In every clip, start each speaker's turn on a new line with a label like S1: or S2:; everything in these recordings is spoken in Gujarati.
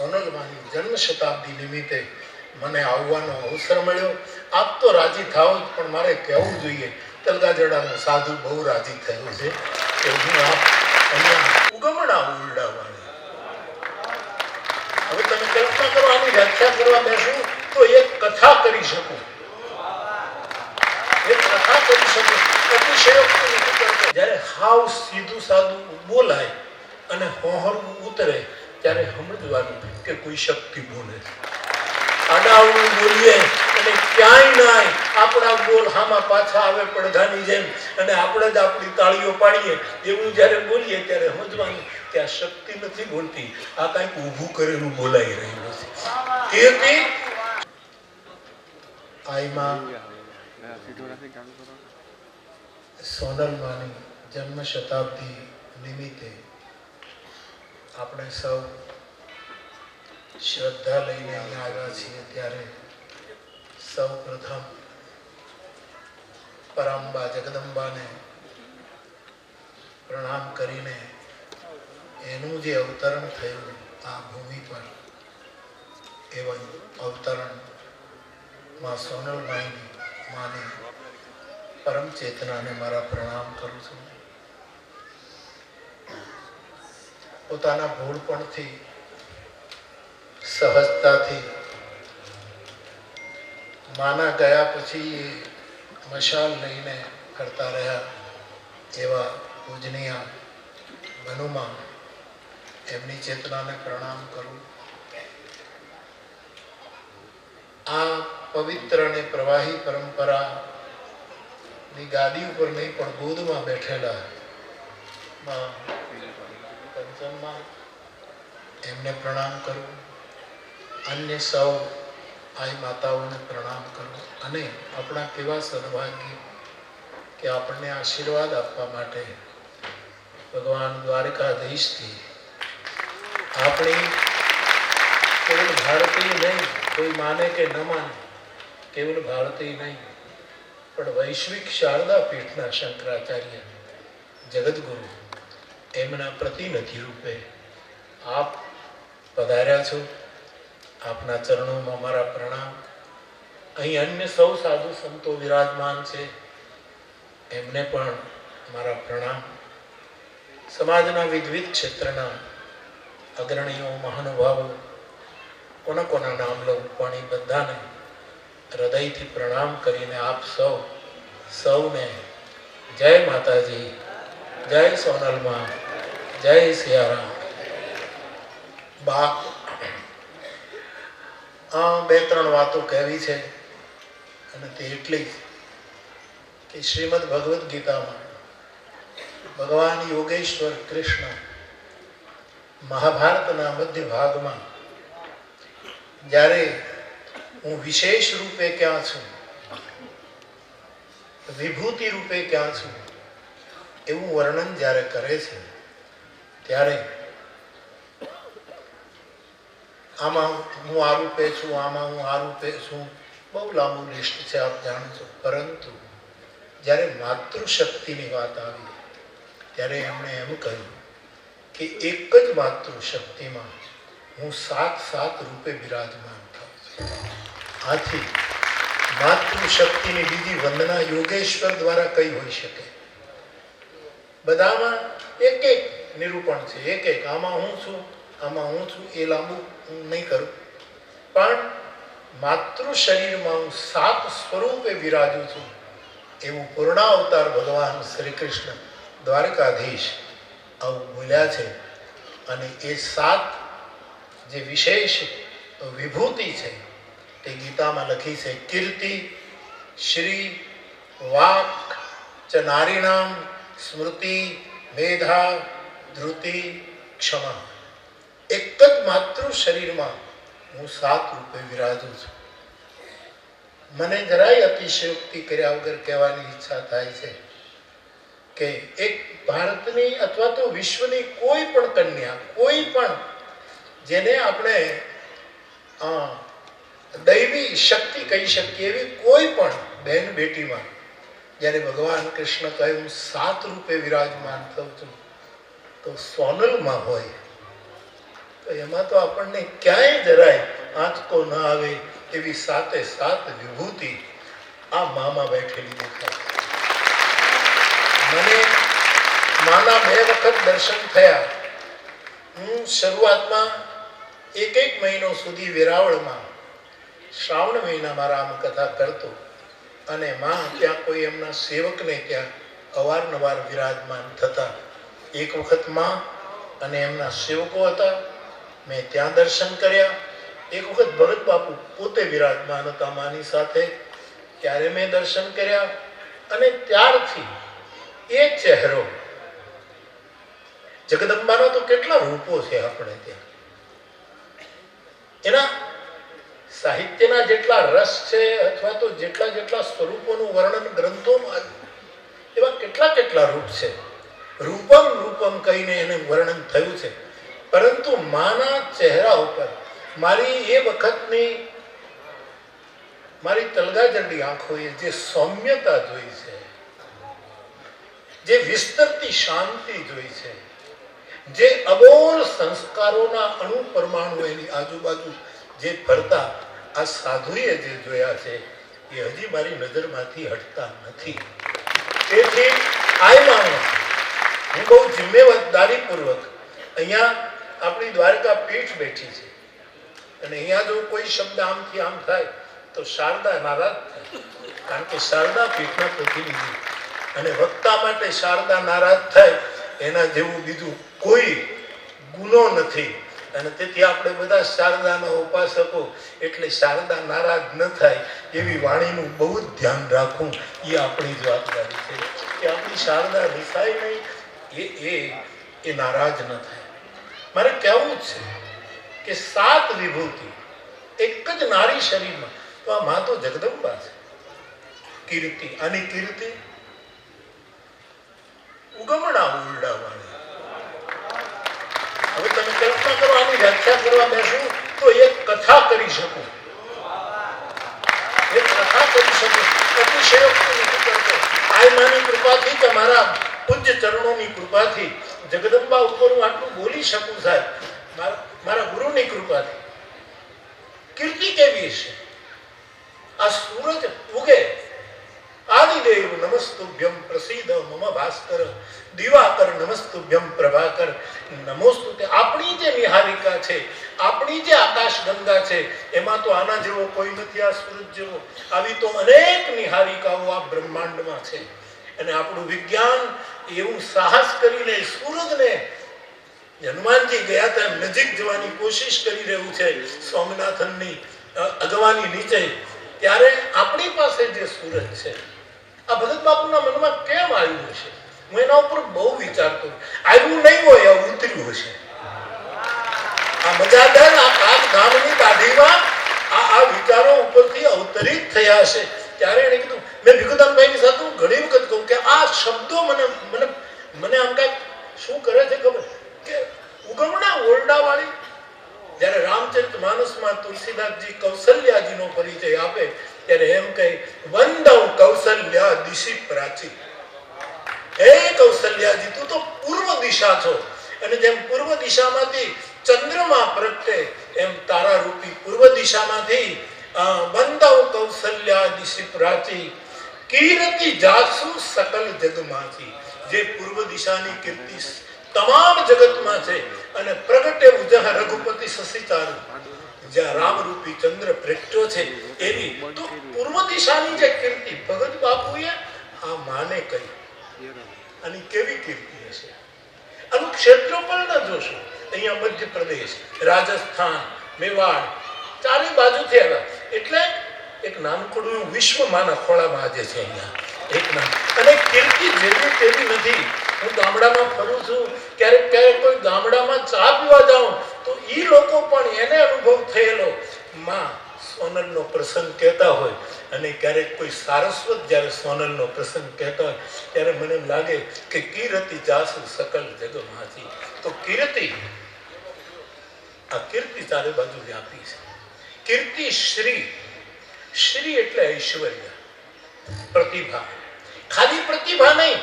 S1: સોનલમાની જન્મ શતાબ્દી નિમિત્તે મને આવવાનો અવસર મળ્યો. આપ તો રાજી થાવ જ, પણ મારે કહેવું જોઈએ, તલગાજડાનો સાધુ બહુ રાજી થયો છે. કે હું આપ અહીંયા ઉગમણા ઉરડાવાળી હવે તમે કલ્પના કરો, આની વ્યાખ્યા કરવા બેસું, તો એક કથા કરી શકું. એક કથા કરી શકું. અતિશયોક્તિ નથી કરતો. જ્યારે હાવ સીધું સાદું બોલાય અને હોહરવું ઉતરે ત્યારે સમજવાનું કે કોઈ શક્તિ બોલે બોલતી. આ કાંઈક ઊભું કરેલું બોલાઈ રહ્યું નથી. તેથી આઈમાં જન્મ શતાબ્દી નિમિત્તે આપણે સૌ શ્રદ્ધા લઈને અહીંયા આવ્યા છીએ ત્યારે સૌ પ્રથમ પરાંબા જગદંબાને પ્રણામ કરીને એનું જે અવતરણ થયું આ ભૂમિ પર એવા અવતરણમાં સોનલભાઈની માને પરમ ચેતનાને મારા પ્રણામ કરું છું. પોતાના ભૂળપણથી સહજતાથી માના ગયા પછી મશાલ લઈને કરતા રહ્યા એવા પૂજનીય બનુમાં એમની ચેતનાને પ્રણામ કરું. આ પવિત્ર અને પ્રવાહી પરંપરા ની ગાદી ઉપર નહીં પણ ગોદમાં બેઠેલા એમને પ્રણામ કરું. અન્ય સૌ આઈ માતાઓને પ્રણામ કરું. અને આપણા કેવા સદભાગ્ય કે આપણને આશીર્વાદ આપવા માટે ભગવાન દ્વારકાધીશથી આપણી કેવલ ભારતીય નહીં, કોઈ માને કે ન માને, કેવલ ભારતીય નહીં, પણ વૈશ્વિક શારદા પીઠના શંકરાચાર્ય, જગદગુરુ એમના પ્રતિનિધિ રૂપે. આપ પધાર્યા છો. આપના ચરણોમાં મારા પ્રણામ. અહીં અન્ય સૌ સાધુ સંતો વિરાજમાન છે. એમને પણ મારા પ્રણામ. સમાજના વિવિધ ક્ષેત્રના અગ્રણીઓ મહાનુભાવો કોના કોના નામ લઉં, પણ એ બધાને હૃદયથી પ્રણામ કરીને આપ સૌ, સૌને જય માતાજી. જય સોનલમાં, જય સિયારામ. બા આ બે ત્રણ વાતો કહેવી છે અને તે એટલી કે શ્રીમદ ભગવદ્ ગીતામાં ભગવાન યોગેશ્વર કૃષ્ણ મહાભારતના મધ્ય ભાગમાં જ્યારે હું વિશેષ રૂપે ક્યાં છું, વિભૂતિ રૂપે ક્યાં છું એવું વર્ણન જ્યારે કરે છે, ત્યારે આમાં હું આ રૂપે છું, આમાં હું આ રૂપે છું, બહુ લાંબુ લિસ્ટ છે, આપ જાણો છો પરંતુ જ્યારે માતૃશક્તિની વાત આવી, ત્યારે એમણે એમ કહ્યું કે એક જ માતૃશક્તિમાં હું સાત સાત રૂપે બિરાજમાન થાઉં આથી માતૃશક્તિની બીજી વંદના યોગેશ્વર દ્વારા કઈ હોઈ શકે? બધામાં એક એક નિરૂપણ છે. એક એક, આમાં હું છું, આમાં હું છું, એ લાંબુ હું નહીં કરું. પણ માતૃ શરીરમાં હું સાત સ્વરૂપે બિરાજું છું એવું પૂર્ણાવતાર ભગવાન શ્રી કૃષ્ણ દ્વારકાધીશ આવું બોલ્યા છે. અને એ સાત જે વિશેષ વિભૂતિ છે તે ગીતામાં લખી છે, કીર્તિ, શ્રી, વાક ચ નારીણામ સ્મૃતિ, મેધા ધૃતિ ક્ષમા. એક જ માતૃ શરીરમાં હું સાત રૂપે વિરાજું છું. મને જરાય અતિશયોક્તિ કર્યા વગર કહેવાની ઈચ્છા થાય છે કે એક ભારતની અથવા તો વિશ્વની કોઈ પણ કન્યા, કોઈ પણ જેને આપણે દૈવી શક્તિ કહી શકીએ એવી કોઈ પણ બહેન બેટીમાં જ્યારે ભગવાન કૃષ્ણ કહે, હું સાત રૂપે વિરાજમાન થઉં છું, તો સોનલમાં હોય. તો એમાં તો આપણને ક્યાંય જરાય આંચકો ન આવે એવી સાતે સાત વિભૂતિ આ મામાં બેઠેલી દેખાય. મને માના બે વખત દર્શન થયા. હું શરૂઆતમાં એક એક મહિનો સુધી વેરાવળમાં શ્રાવણ મહિનામાં રામકથા કરતો. અને માં ત્યાં કોઈ એમના સેવકને ત્યાં અવારનવાર વિરાજમાન થતા. એક વખતમાં અને એમના સેવકો હતા. મેં ત્યાં દર્શન કર્યા. એક વખત ભરત બાપુ પોતે વિરાજમાન હતા માની સાથે. ત્યારે મેં દર્શન કર્યા અને ત્યારથી એ ચહેરો જગદંબાના તો કેટલા રૂપો છે આપણે ત્યાં. એના સાહિત્યના જેટલા રસ છે અથવા તો જેટલા જેટલા સ્વરૂપોનું વર્ણન ગ્રંથોમાં એવા કેટલા કેટલા રૂપ છે. રૂપમ રૂપમ કહીને એને વર્ણન થયું છે. પરંતુ માના ચહેરા ઉપર મારી એ વખતની મારી તલગાજરડી આંખોએ જે સૌમ્યતા જોઈ છે, જે વિસ્તરતી શાંતિ જોઈ છે, જે અબોલ સંસ્કારોના અણુ પરમાણુ એની આજુબાજુ જે ફરતા આ સાધુએ જે જોયા છે, એ હજી મારી નજરમાંથી હટતા નથી. તેથી આય માનો હું બહુ જિમ્મેદારીપૂર્વક અહીંયા આપણી દ્વારકા પીઠ બેઠી છે. અને અહીંયા જો કોઈ શબ્દ આમથી આમ થાય, તો શારદા નારાજ થાય. કારણ કે શારદા પીઠના પ્રતિનિધિ. અને વક્તા માટે શારદા નારાજ થાય, એના જેવું બીજું કોઈ ગુનો નથી. અને તેથી આપણે બધા શારદાના ઉપાસકો, એટલે શારદા નારાજ ન થાય એવી વાણીનું બહુ જ ધ્યાન રાખવું એ આપણી જવાબદારી છે. કે આપણી શારદા રિસાય નહીં, એ એ નારાજ ન થાય. મારે કહેવું છે કે સાત વિભૂતિ, એક જ નારી શરીરમાં, તો આ મા તો જગદંબા છે. કીર્તિ, આની કીર્તિ, ઉગમણા ઉરડાવાળી હવે તમે કલ્પના કરો, આની વ્યાખ્યા કરવા બેસું તો એક કથા કરી શકું. એક કથા કરી શકું. અતિશયોક્તિ નથી કૃપાથી તમારા મારા પૂજ્ય ચરણોની કૃપાથી જગદંબા ઉપર હું આટલું બોલી શકું સાહેબ. મારા ગુરુની કૃપાથી. કીર્તિ કેવી છે આ સૂરજ ઉગે આદિદેવ નમસ્તુભ્યમ પ્રસિદ્ધ મમ ભાસ્કર દિવાકર નમસ્તુભ્યમ પ્રભાકર નમોસ્તુ આપણી જે નિહારિકા છે, આપણી જે આકાશ ગંગા છે, એમાં તો આના જેવો કોઈ નથી આ સૂરજ જેવો. આવી તો અનેક નિહારિકાઓ આ બ્રહ્માંડમાં છે. અને આપણું વિજ્ઞાન એવું સાહસ કરીને સૂરજને હનુમાનજી ગયા ત્યાં નજીક જવાની કોશિશ કરી રહ્યું છે સ્વામિનાથનની અગવાની નીચે. ત્યારે આપણી પાસે જે સૂરજ છે આ ભગત બાપુના મનમાં કેમ આવ્યું હશે? હું એના ઉપર બહુ વિચારતો આવ્યું નહીં હોય ઉતર્યું હશે. આ મજાદાર, આ કાચ ગામની દાઢીમાં આ આ વિચારો ઉપરથી અવતરિત થયા હશે. ત્યારે એને કીધું, મેં ભીખુદાનભાઈની સાથે હું ઘણી વખત કહું કે આ શબ્દો મને મને મને આમ કાંઈક શું કરે છે ખબર? કે ઉગમણા ઓરડાવાળી, જ્યારે રામચરિત માનસમાં તુલસીદાસજી કૌશલ્યાજીનો પરિચય આપે ત્યારે એમ કહે વંદવ કૌશલ્યા દિશી પ્રાચી. હે કૌશલ્યાજી, તું તો પૂર્વ દિશા છો. અને જેમ પૂર્વ દિશામાંથી ચંદ્રમા પ્રગટે, એમ તારા રૂપી પૂર્વ દિશામાંથી વંદવ કૌશલ્યા દિશી પ્રાચી, કીર્તિ જાસુ સકલ જગમાંથી. જે પૂર્વ દિશાની કીર્તિ તમામ જગતમાં છે અને પ્રગટે ઉજહ રઘુપતિ શશિચારુ જ્યાં રામરૂપી ચંદ્ર પ્રગટ્યો છે એવી તો પૂર્વ દિશાની જે કીર્તિ ભગત બાપુએ આ માને કહી. આની કેવી કીર્તિ હશે? આનું ક્ષેત્રફળ ન જોશો. અહીંયા મધ્યપ્રદેશ, રાજસ્થાન, મેવાડ ચારે બાજુથી આવ્યા. એટલે એક નાનકડું એવું વિશ્વ માના ખોળામાં આજે છે અહીંયા. એક અને કીર્તિ જેવી તેવી નથી. હું ગામડામાં ફરું છું. ક્યારેક ક્યારેક કોઈ ગામડામાં ચા પીવા જાઉં તો એ લોકો પણ એને અનુભવ થયેલો. માં સોનલનો પ્રસંગ કહેતા હોય અને ક્યારેક કોઈ સારસ્વત જ્યારે સોનલનો પ્રસંગ કહેતા હોય, ત્યારે મને એમ લાગે કે કીર્તિ જાસુ સકલ જગમાંથી તો કીર્તિ, આ કીર્તિ ચારે બાજુ વ્યાપી છે. કીર્તિ શ્રી શ્રી એટલે ઐશ્વર્ય, પ્રતિભા. ખાલી પ્રતિભા નહીં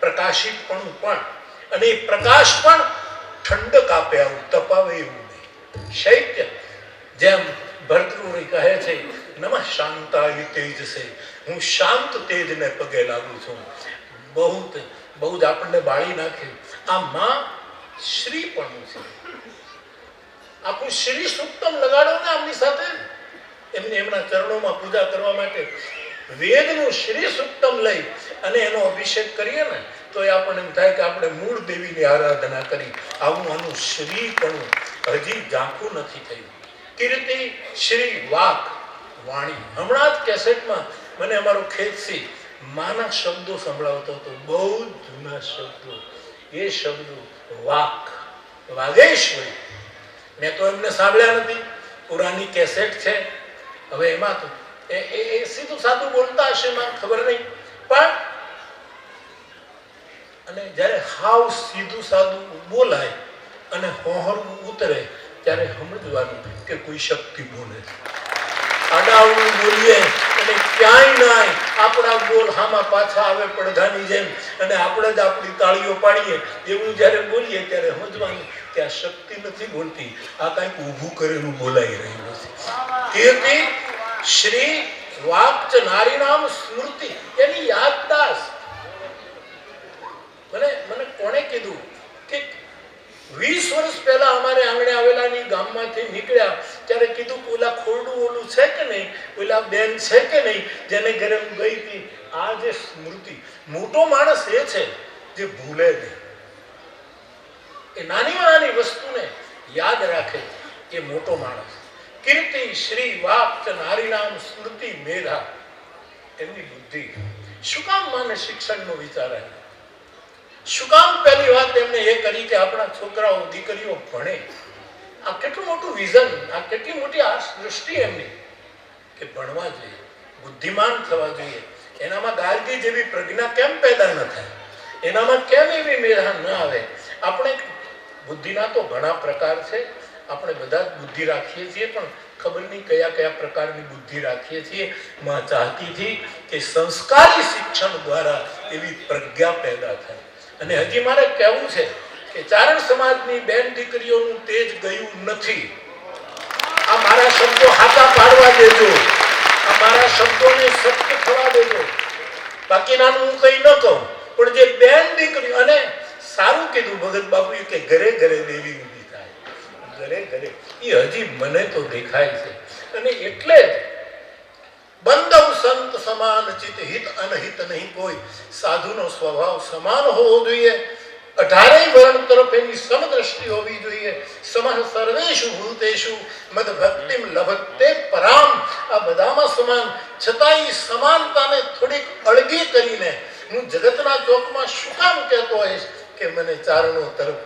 S1: પ્રકાશિત પણ. અને એ પ્રકાશ પણ ઠંડક આપે આવું તપાવે એવું નહીં. શૈત્ય, જેમ ભરતૃણી કહે છે, નમઃ શાંતાય તેજ છે હું શાંત તેજને પગે લાગુ છું. બહુ બહુ જ આપણને બાળી નાખે. આ માં પણ છે. આપણું શ્રી સુક્તમ લગાડો ને આમની સાથે. એમને એમના ચરણોમાં પૂજા કરવા માટે વેદનું શ્રી સુક્તમ લઈ અને એનો અભિષેક કરીએ ને તો એ આપણને એમ થાય કે આપણે મૂળ દેવીની આરાધના કરી આવું આનું શ્રી પણ હજી ઝાંખું નથી થયું. કીર્તિ શ્રી વાક વાણી. હમણાં જ કેસેટમાં મને અમારો ખેતસી માના શબ્દો સંભળાવતો હતો, બહુ જૂના શબ્દો. એ શબ્દો વાક વાગેશ્વરી મેં તો એમને સાંભળ્યા નથી. પુરાની કેસેટ છે. હવે એમાં તો એ સીધું સાદું બોલતા હશે, મને ખબર નહીં. પણ અને જ્યારે હાવ સીધું સાદું બોલાય અને હોહરવું ઉતરે, ત્યારે સમજવાનું કે કોઈ શક્તિ બોલે. આડાવડું બોલીએ અને ક્યાંય નાય આપણા બોલ હામાં પાછા આવે પડધાની જેમ અને આપણે જ આપણી તાળીઓ પાડીએ. એવું જ્યારે બોલીએ ત્યારે સમજવાનું કે આ શક્તિ નથી બોલતી. આ કાંઈક ઊભું કરેલું બોલાઈ રહ્યું નથી. કીર્તિ શ્રી વાક્ચ નારીનામ સ્મૃતિ. એની યાદદાસ મને મને કોણે કીધું કે વીસ વર્ષ પહેલા અમારે આંગણે આવેલાની ગામમાંથી નીકળ્યા, ત્યારે કીધું કે ઓલા ખોરડું ઓલું છે કે નહીં? ઓલા બેન છે કે નહીં? જેને ઘરે હું ગઈ હતી. આ જે સ્મૃતિ, મોટો માણસ એ છે જે ભૂલે નહીં. એ નાનીમાં નાની વસ્તુને યાદ રાખે એ મોટો માણસ. કીર્તિ, શ્રી વાપ નારીનામ સ્મૃતિ, મેધા, એમની બુદ્ધિ. શું કામ માને શિક્ષણનો વિચાર આવ્યો શું કામ પહેલી વાત એમને એ કરી કે આપણા છોકરાઓ, દીકરીઓ ભણે. આ કેટલું મોટું વિઝન, આ કેટલી મોટી આ દૃષ્ટિ એમની કે ભણવા જોઈએ, બુદ્ધિમાન થવા જોઈએ. એનામાં ગાર્ગી જેવી પ્રજ્ઞા કેમ પેદા ન થાય? એનામાં કેમ એવી મેધા ન આવે? આપણે બુદ્ધિના તો ઘણા પ્રકાર છે. આપણે બધા જ બુદ્ધિ રાખીએ છીએ, પણ ખબર નહીં કયા કયા પ્રકારની બુદ્ધિ રાખીએ છીએ. માં ચાહતી હતી કે સંસ્કારી શિક્ષણ દ્વારા એવી પ્રજ્ઞા પેદા થાય. અને હજી મારે કહેવું છે કે ચારણ સમાજની બેન દીકરીઓનું તેજ ગયું નથી. આ મારા શબ્દો હાથા પાડવા દેજો. આ મારા શબ્દોને સત્ય થવા દેજો. બાકીનાનું હું કંઈ ન કહું, પણ જે બેન દીકરી અને સારું કીધું ભગત બાપુએ કે ઘરે ઘરે દેવી ઊભી થાય. ઘરે ઘરે. એ હજી મને તો દેખાય છે. અને એટલે જ સમાન ચિત હિત અનહિત નહીં કોઈ. સાધુનો સ્વભાવ સમાન હોવો જોઈએ. અઢારેય વર્ણ તરફ એની સમદ્રષ્ટિ હોવી જોઈએ. સમાન સર્વેશુ ભૂતેશુ મદ ભક્તિમ લભતે પરામ. આ બધામાં સમાન. છતાંય સમાનતાને થોડીક અળગી કરીને હું જગતના ચોકમાં શું કામ કહેતો હોઈશ કે મને ચારણો તરફ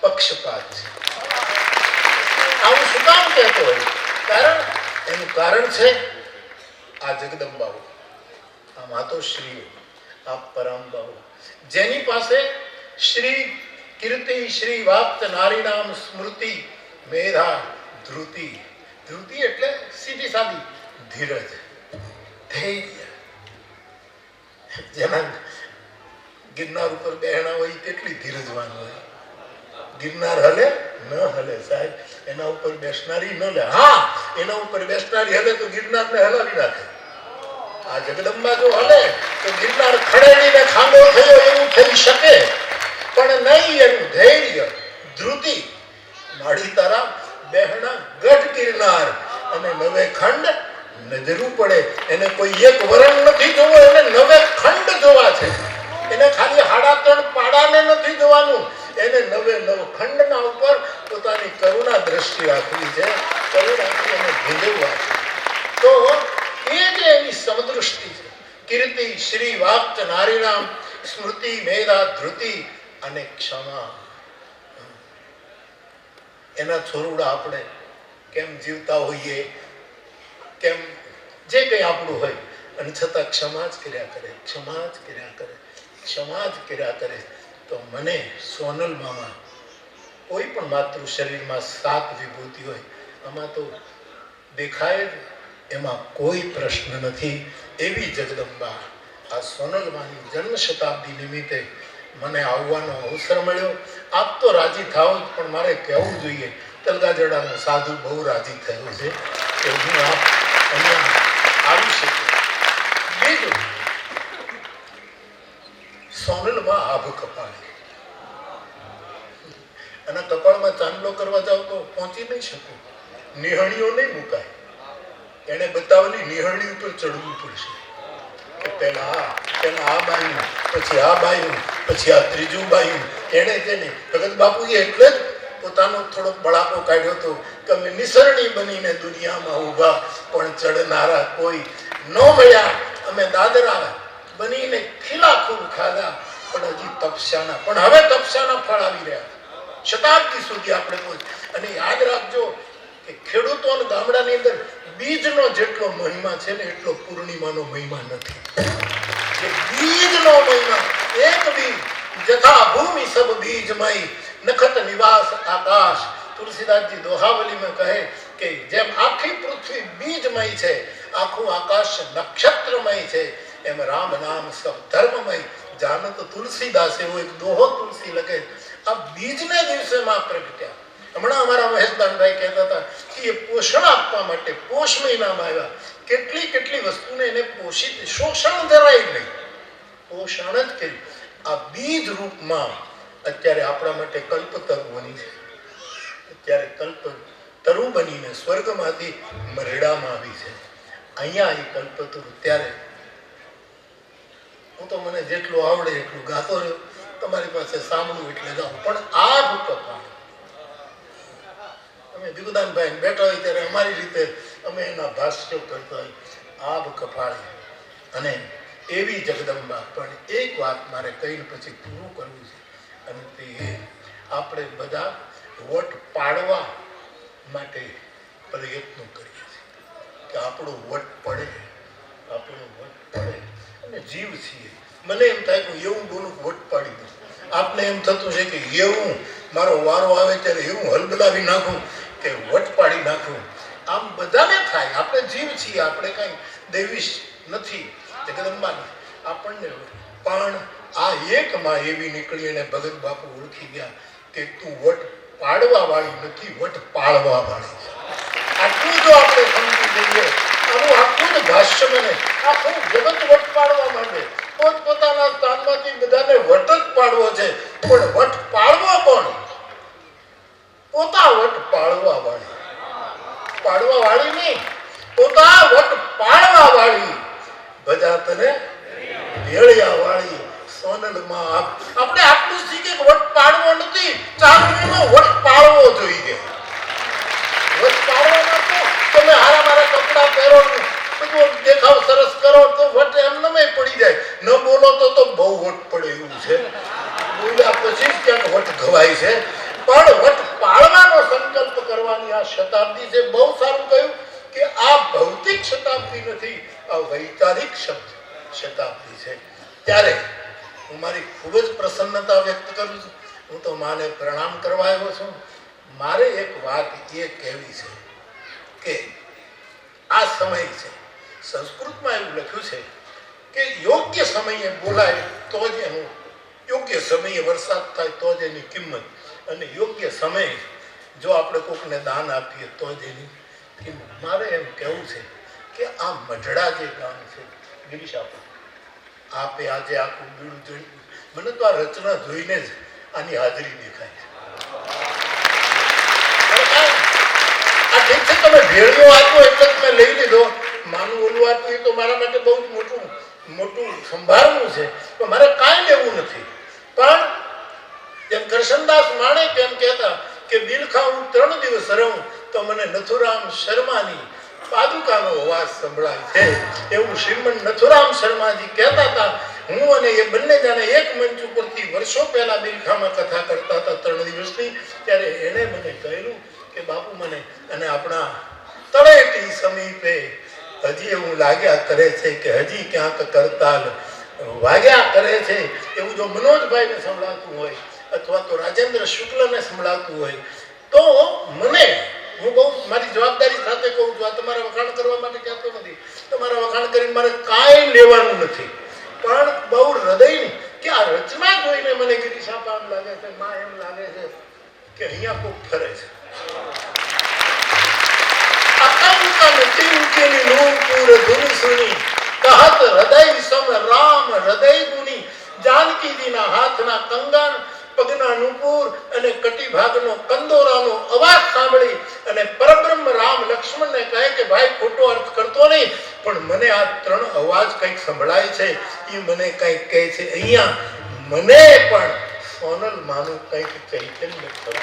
S1: પક્ષપાત છે. આવું શું કામ કહેતો હોય? કારણ, એનું કારણ છે આ જગદંબાઓ. આ આપ પરમ બહુ જેની પાસે શ્રી કીર્તિ શ્રી વાપ્ત નારીનામ સ્મૃતિ મેધા ધૃતિ ધૃતિ એટલે સીધી સાદી ધીરજ ધૈર્ય જેના ગિરનાર ઉપર બેહણા હોય તેટલી ધીરજવાન હોય ગિરનાર હલે ન હલે સાહેબ એના ઉપર બેસનારી ન લે હા એના ઉપર બેસનારી હલે તો ગિરનારને હલાવી નાખે। આ જગદંબા જો હલે, તો ગિરનાર ખડેડીને ખાંડો થયો એવું થઈ શકે. પણ નહીં એનું ધૈર્ય ધૃતિ માડી તારા બેહણા ગઢ ગિરનાર. અને નવે ખંડ નજરું પડે. એને કોઈ એક વરણ નથી જોવો, એને નવે ખંડ જોવા છે. એને ખાલી હાડા ત્રણ પાડાને નથી જોવાનું. એને નવે નવ ખંડના ઉપર પોતાની કરુણા દ્રષ્ટિ રાખવી છે. કરુણાથી એને છે. તો એની સમદૃષ્ટિ કીર્તિ શ્રી વાક્ત નારીનામ સ્મૃતિ મેધા ધૃતિ અને ક્ષમા એના છોરુડા આપણે કેમ જીવતા હોઈએ કેમ જે કંઈ આપણું હોય અને છતાં ક્ષમા જ કર્યા કરે ક્ષમા જ કર્યા કરે ક્ષમા જ કર્યા કરે તો મને સોનલ મામા કોઈ પણ માતૃ શરીરમાં સાત વિભૂતિ હોય આમાં તો દેખાય જ એમાં કોઈ પ્રશ્ન નથી. એવી જગદંબા આ સોનલમાની જન્મ શતાબ્દી નિમિત્તે મને આવવાનો અવસર મળ્યો. આપ તો રાજી થાવ જ, પણ મારે કહેવું જોઈએ, તલગાજડાનો સાધુ બહુ રાજી થયો છે. કે હું આપ અહીંયા આવી શકું. બીજું, સોનલમાં આભ કપાળી. અને કપાળમાં ચાંદલો કરવા જાવ તો પહોંચી નહીં શકું. નિહણીઓ નહીં મુકાય. એને બતાવેલી નિહરણી ઉપર ચડવું પડશે. પહેલા પહેલા આ બાયું પછી આ બાયું પછી આ ત્રીજું બાયું એને તેને ભગત બાપુએ એટલે જ પોતાનો થોડોક બળાપો કાઢ્યો હતો કે અમે નિસરણી બનીને દુનિયામાં ઊભા, પણ ચડનારા કોઈ ન મળ્યા. અમે દાદરા બનીને ખીલા ખૂબ ખાધા, પણ હજી તપસ્યાના, પણ હવે તપસ્યાના ફળ આવી રહ્યા શતાબ્દી સુધી આપણે પહોંચ અને યાદ રાખજો કે ખેડૂતો ગામડાની અંદર બીજનો જેટલો મહિમા છે ને એટલો પૂર્ણિમાનો મહિમા નથી. બીજનો મહિમા, એક બીજ જથા ભૂમિ સબ બીજમય, નખત નિવાસ આકાશ. તુલસીદાસજી દોહાવલીમાં કહે કે જેમ આખી પૃથ્વી બીજમય છે, આખું આકાશ નક્ષત્રમય છે, એમ રામ નામ સબ ધર્મમય. જાનત તુલસીદાસ એવો એક દોહો તુલસી લખે, આ બીજને દિવસે માં પ્રગટ્યા હમણાં અમારા મહેશદાનભાઈ કહેતા હતા કે એ પોષણ આપવા માટે પોષ મહિનામાં આવ્યા. કેટલી કેટલી વસ્તુને એને પોષિત શોષણ ધરાય નહીં. પોષણ જ કર્યું આ બીજ રૂપમાં અત્યારે આપણા માટે કલ્પતરુ બની છે. અત્યારે કલ્પ તરુ બનીને સ્વર્ગમાંથી મરડામાં આવી છે. અહીંયા એ કલ્પતરુ ત્યારે હું તો મને જેટલું આવડે એટલું ગાતો રહ્યો. તમારી પાસે સાંભળું એટલે ગાઉં પણ આ ભૂકંપ અમે ભીખુદાનભાઈ બેઠા હોય ત્યારે અમારી રીતે અમે એના ભાષ્યો કરતા હોય. આબ કપાળી અને એવી જગદંબા, પણ એક વાત મારે કહીને પછી પૂરું કરવું છે. અને તે આપણે બધા વોટ પાડવા માટે પ્રયત્નો કરીએ છીએ. કે આપણો વટ પડે, આપણો વટ પડે. અને જીવ છીએ. મને એમ થાય કે એવું બોલું વટ પાડી દઉં. આપને એમ થતું છે કે એવું, મારો વારો આવે ત્યારે એવું હલબલાવી નાખું. કે વટ પાડી નાખવું આમ બધાને થાય. આપણે જીવ છીએ. આપણે કઈ દૈવીશ નથી. જગદંબા આપણને પણ આ એકમાં એવી નીકળી અને ભગત બાપુ ઓળખી ગયા કે તું વટ પાડવા વાળી નથી, વટ પાળવા વાળી આટલું જો આપણે સમજી લઈએ, આનું આખું જ ભાષ્ય મને આખું જગત વટ પાડવા માંડે. પોતપોતાના સ્થાનમાંથી બધાને વટ જ પાડવો છે. પણ વટ પાડવો કોણ પોતા વટ પાડવા વાળી પાડવા વાળી નહીં પોતા વટ પાડવા વાળી બધા તને ભેળિયા વાળી ઘવાય છે. પણ વટ પાળવાનો સંકલ્પ કરવાની આ શતાબ્દી છે. બહુ સારું કહ્યું કે આ ભૌતિક શતાબ્દી નથી, આ વૈચારિક શબ્દ શતાબ્દી છે. ત્યારે હું મારી ખૂબ જ પ્રસન્નતા વ્યક્ત કરું છું. હું તો માને પ્રણામ કરવા આવ્યો છું. મારે એક વાત એ કહેવી છે કે આ સમય છે. સંસ્કૃતમાં એવું લખ્યું છે કે યોગ્ય સમયે બોલાય તો જ એનું યોગ્ય સમયે વરસાદ થાય તો જ એની કિંમત. અને યોગ્ય સમયે જો આપણે કોકને દાન આપીએ તો જ એની કિંમત. મારે એમ કહેવું છે કે આ મઢડા જે ગામ છે ગિરીશ આપે આજે આખું બિલ જોઈ મને તો આ રચના જોઈને જ આની હાજરી દેખાય આ છે, તમે ભેળિયો આપ્યો એટલે જ મેં લઈ લીધો. માનું ઓલું આપ્યું તો મારા માટે બહુ મોટું મોટું સંભાળવું છે. તો મારે કાંઈ લેવું નથી. પણ જેમ કરશનદાસ માણેક એમ કહેતા કે બિલખા હું ત્રણ દિવસ રહું તો મને નથુરામ શર્માની પાદુકાનો અવાજ સંભળાય છે. એવું શ્રીમંત નથુરામ શર્માજી કહેતા હતા, હું અને એ બંને જાણે એક મંચ ઉપરથી વર્ષો પહેલા બિરખામાં કથા કરતા હતા ત્રણ દિવસની, ત્યારે એણે મને કહેલું કે, બાપુ મને અને આપણા તળેટી સમીપે હજી એવું લાગ્યા કરે છે કે હજી ક્યાંક કરતાલ વાગ્યા કરે છે. એવું જો મનોજભાઈને સંભળાતું હોય અથવા તો રાજેન્દ્ર શુક્લને સંભળાતું હોય, તો મને હું બહુ મારી જવાબદારી સાથે કહું છું, આ તમારા વખાણ કરવા માટે કહેતો નથી. તમારા વખાણ કરીને મારે કાંઈ લેવાનું નથી. પણ બહુ હૃદયની કે આ રચના જોઈને મને ગિરીશાપ પામ લાગે છે, માં એમ લાગે છે કે અહીંયા કોક ફરે છે. ટિંકિની નૂરપુર ધૂન સુની કહત હૃદય સમ રામ હૃદય ગુની. જાનકીજીના હાથના કંગન પગના નુપુર અને કટિભાગનો કંદોરાનો અવાજ સાંભળી અને પરબ્રહ્મ રામ લક્ષ્મણને કહે કે, ભાઈ, ખોટો અર્થ કરતો નહીં, પણ મને આ ત્રણ અવાજ કંઈક સંભળાય છે. એ મને કંઈક કહે છે. અહીંયા મને પણ સોનલ માનું કંઈક ચૈતન્ય થતું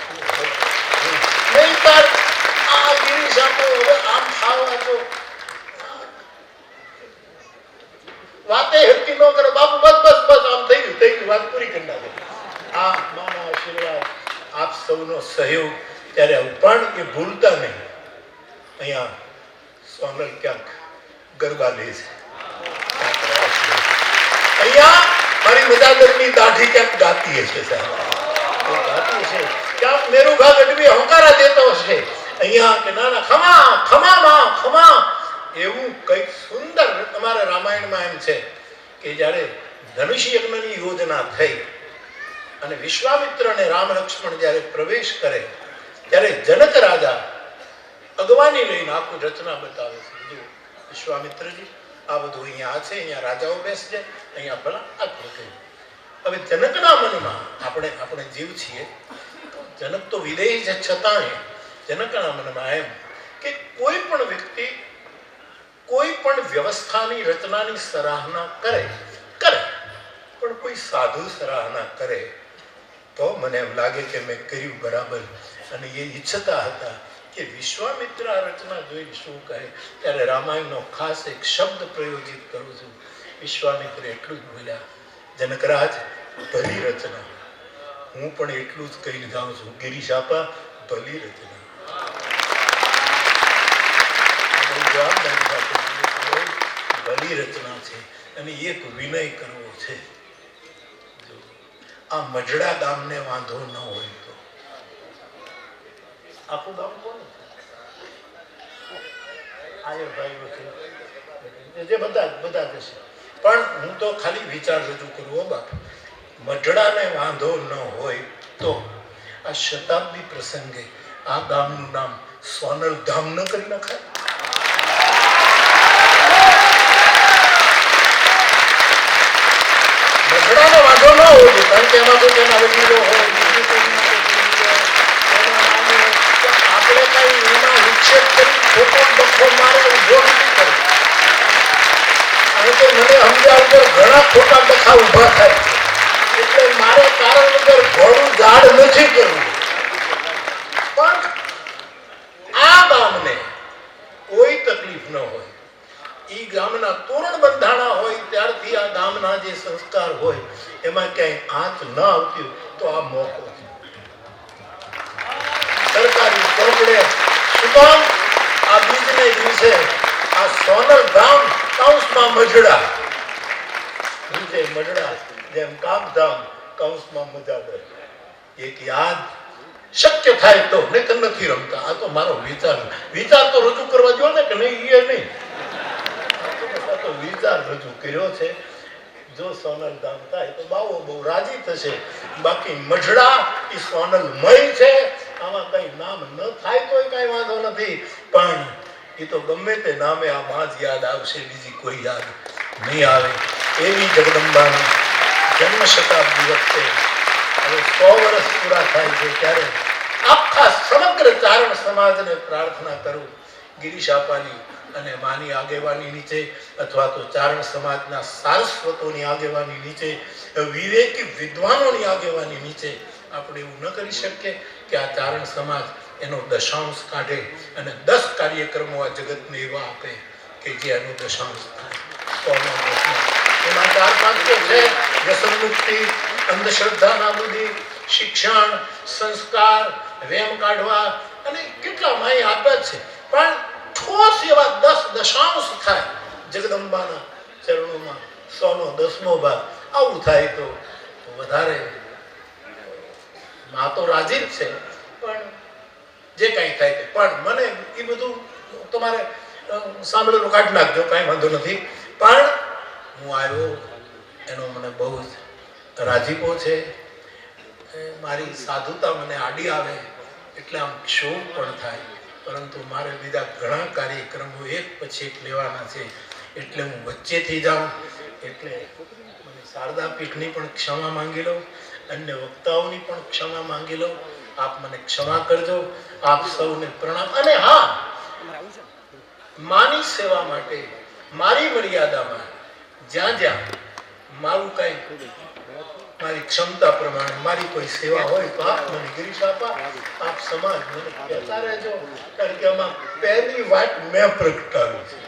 S1: હરકી ન કરે. બાપુ, બસ બસ બસ, આમ થઈ વાત પૂરી કરી નાખો. આ માના આશીર્વાદ, આપ સૌનો સહયોગ ત્યારે પણ એ ભૂલતા નહીં. અહીંયા સોનલ ક્યાંક ગરબા લે છે. છે. અહીંયા મારી મજાદરની દાઢી ક્યાંક ગાતી હશે સાહેબ. ગાતી હશે? ક્યાંક મેરુભા ગઢવી હંકારા દેતો હશે. અહીંયા કે ના ના, ખમા ખમા માં, ખમા. એવું કંઈક સુંદર તમારા રામાયણમાં એમ છે કે જ્યારે ધનુષ યજ્ઞની યોજના થઈ અને વિશ્વામિત્ર અને રામ લક્ષ્મણ જ્યારે પ્રવેશ કરે, ત્યારે જનક રાજા અગવાની લઈને આખું રચના બતાવે છે. વિશ્વામિત્રજી, આ બધું અહીંયા છે, અહીંયા રાજાઓ બેસજે, અહીંયા ભલા આ કહ્યું હવે જનકના મનમાં આપણે આપણે જીવ છીએ, જનક તો વિદેહી છે છતાંય, જનકના મનમાં એમ કે કોઈ પણ વ્યક્તિ કોઈ પણ વ્યવસ્થાની રચનાની સરાહના કરે કરે. પણ કોઈ સાધુ સરાહના કરે તો મને એમ લાગે કે મેં કર્યું બરાબર. અને એ ઈચ્છતા હતા કે વિશ્વામિત્ર આ રચના જોઈ શું કહે. ત્યારે રામાયણનો ખાસ એક શબ્દ પ્રયોજિત કરું છું. વિશ્વામિત્ર એટલું જ બોલ્યા જનકરાજ ભલી રચના. હું પણ એટલું જ કહીને જાઉં છું. ગિરીશ આપા, ભલી રચના. ભલી રચના છે. અને એક વિનય કરવો છે. આ મજડા ગામને વાંધો ન હોય તો. આખું ગામ કોણ? આયર જે બધા બધા જ પણ હું તો ખાલી વિચાર રજૂ કરું બાપ. મઢડાને વાંધો ન હોય તો. આ શતાબ્દી પ્રસંગે આ ગામનું નામ સોનલ ધામ ન કરી નખાય? મઢડાનો વાંધો ન હોવો કારણ કે એમાં કોઈ તેના તો આપણે કઈ એના વિક્ષેપ કરી ખોટો ડખો મારે ઊભો નથી કરવો અને તો મને અમદાવાદ ઉપર ઘણા ખોટા ડખા ઊભા થાય. એટલે મારે કારણ વગર ઘોડું ઝાડ નથી કરવું. પણ આ ગામને કોઈ તકલીફ ન હોય. ઈ ગામના તોરણ બંધાણા હોય, ત્યારથી આ ગામના જે સંસ્કાર હોય, એમાં ક્યાંય આંચ ન આવતી તો આ મોકો સરકારી આ બીજને દિવસે આ સોનર ધામ કૌંસમાં મજડા. બીજે મજડા? જેમ કામધામ કૌંસમાં મજાદર. એક યાદ શક્ય થાય તો નથી રમતા. આ તો મારો વિચાર વિચાર તો રજૂ કરવા જો ને કે નહીં, એ નહીં. વિચાર રજૂ કર્યો છે. જો સોનલ દાન થાય તો બાવો બહુ રાજી થશે. બાકી મઢડા એ સોનલમય છે. આમાં કઈ નામ ન થાય તોય કઈ વાંધો નથી. પણ એ તો ગમે તે નામે આ માં યાદ આવશે, બીજી કોઈ યાદ નહીં આવે. એવી જગદંબાની જન્મ શતાબ્દી વખતે હવે સો વર્ષ પૂરા થાય છે ત્યારે આખા સમગ્ર ચારણ સમાજને પ્રાર્થના કરું ગિરીશ આપાની અને માની આગેવાની નીચે અથવા તો ચારણ સમાજના સારસ્વતોની આગેવાની નીચે, વિવેકી વિદ્વાનોની આગેવાની નીચે આપણે એવું ન કરી શકીએ કે આ ચારણ સમાજ એનો દશાંશ કાઢે અને દસ કાર્યક્રમો આ જગતને એવા આપે કે જે એનો દશાંશ થાય. એમાં ચાર પાંચ છે. વ્યસનમુક્તિ, અંધશ્રદ્ધા નાબૂદી, શિક્ષણ, સંસ્કાર, વેમ કાઢવા અને કેટલા માય આપ્યા છે. પણ ઠોસ એવા દસ દશાંશ થાય. જગદંબાના ચરણોમાં સોનો દસમો ભાગ. આવું થાય તો વધારે મા તો રાજી છે. પણ જે કાંઈ થાય તે. પણ મને એ બધું તમારે સાંભળેલું કાઢી નાખજો કાંઈ વાંધો નથી. પણ હું આવ્યો એનો મને બહુ જ રાજીપો છે. મારી સાધુતા મને આડી આવે એટલે આમ ક્ષોભ પણ થાય. પરંતુ મારે બીજા ઘણા કાર્યક્રમો એક પછી એક લેવાના છે. એટલે હું વચ્ચેથી જાઉં, એટલે મને શારદા પીઠની પણ ક્ષમા માંગી લઉં, અન્ય વક્તાઓની પણ ક્ષમા માંગી લઉં. આપ મને ક્ષમા કરજો. આપ સૌને પ્રણામ. અને હા, માની સેવા માટે, મારી મર્યાદામાં જ્યાં જ્યાં મારું કઈ મારી ક્ષમતા પ્રમાણે, મારી કોઈ સેવા હોય તો આપ મને ગિરીશ આપા આપ સમાજ મને કહેતા રહેજો. કે આમાં પહેલી વાત મેં પ્રગટાવી છે.